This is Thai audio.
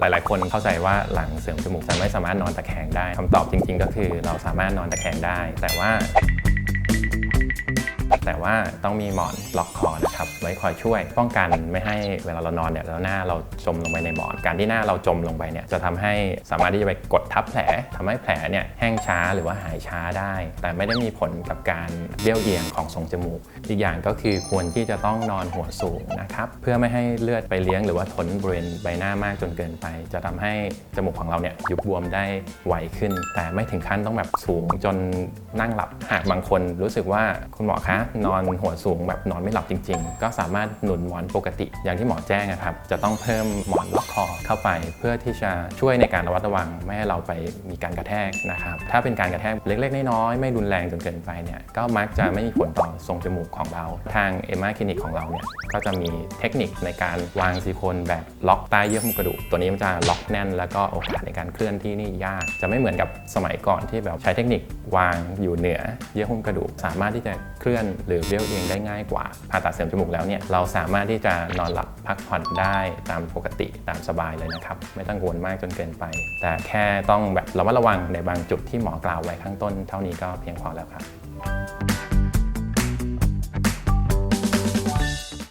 หลาย ๆ คนเข้าใจว่าหลังเสริมจมูกจะไม่สามารถนอนตะแคงได้คำตอบจริง ๆ ก็คือเราสามารถนอนตะแคงได้ แต่ว่า แต่ว่าต้องมีหมอนล็อกคอนะ ครับไว้คอยช่วย ป้องกันไม่ให้เวลาเรานอนเนี่ยแล้วหน้าเราจมลงไปในหมอน การที่หน้าเราจมลงไปเนี่ยจะทำให้สามารถที่จะไปกดทับแผลทำให้แผลเนี่ยแห้งช้าหรือว่าหายช้าได้ แต่ไม่ได้มีผลกับการเบี้ยวเอียงของทรงจมูก อีกอย่างก็คือควรที่จะต้องนอนหัวสูงนะครับเพื่อไม่ให้เลือดไปเลี้ยงหรือว่าทนบริเวณใบหน้ามากจนเกินไป จะทำให้จมูกของเราเนี่ยยุบบวมได้ไวขึ้น แต่ไม่ถึงขั้นต้องแบบสูงจนนั่งหลับหากบางคนรู้สึกว่าคุณหมอคะนอนหัวสูงแบบนอนไม่หลับจริงก็สามารถหนุนหมอนปกติ อย่างที่หมอแจ้งนะครับ จะต้องเพิ่มหมอนล็อกคอเข้าไป เพื่อที่จะช่วยในการระวัดระวังไม่ให้เราไปมีการกระแทกนะครับ ถ้าเป็นการกระแทกเล็กๆน้อยๆไม่รุนแรงจนเกินไปเนี่ยก็มักจะไม่มีผลต่อทรงจมูกของเรา ทางเอมาคลินิกของเราเนี่ยก็จะมีเทคนิคในการวางซิลิโคนแบบล็อกใต้เยื่อหุ้มกระดูกตัวนี้มันจะล็อกแน่น แล้วก็โอกาสในการเคลื่อนที่นี่ยาก จะไม่เหมือนกับสมัยก่อนที่แบบใช้เทคนิควางอยู่เหนือเยื่อหุ้มกระดูก สามารถที่จะเคลื่อนหรือเลี้ยวเอียงได้ง่ายกว่า ผ่าตัดเสริมจมูกแล้วเนี่ยเราสามารถที่จะนอนหลับพักผ่อนได้ตามปกติตามสบายเลยนะครับ ไม่ต้องกังวลมากจนเกินไป แต่แค่ต้องแบบระมัดระวังในบางจุดที่หมอกล่าวไว้ข้างต้น เท่านี้ก็เพียงพอแล้วครับ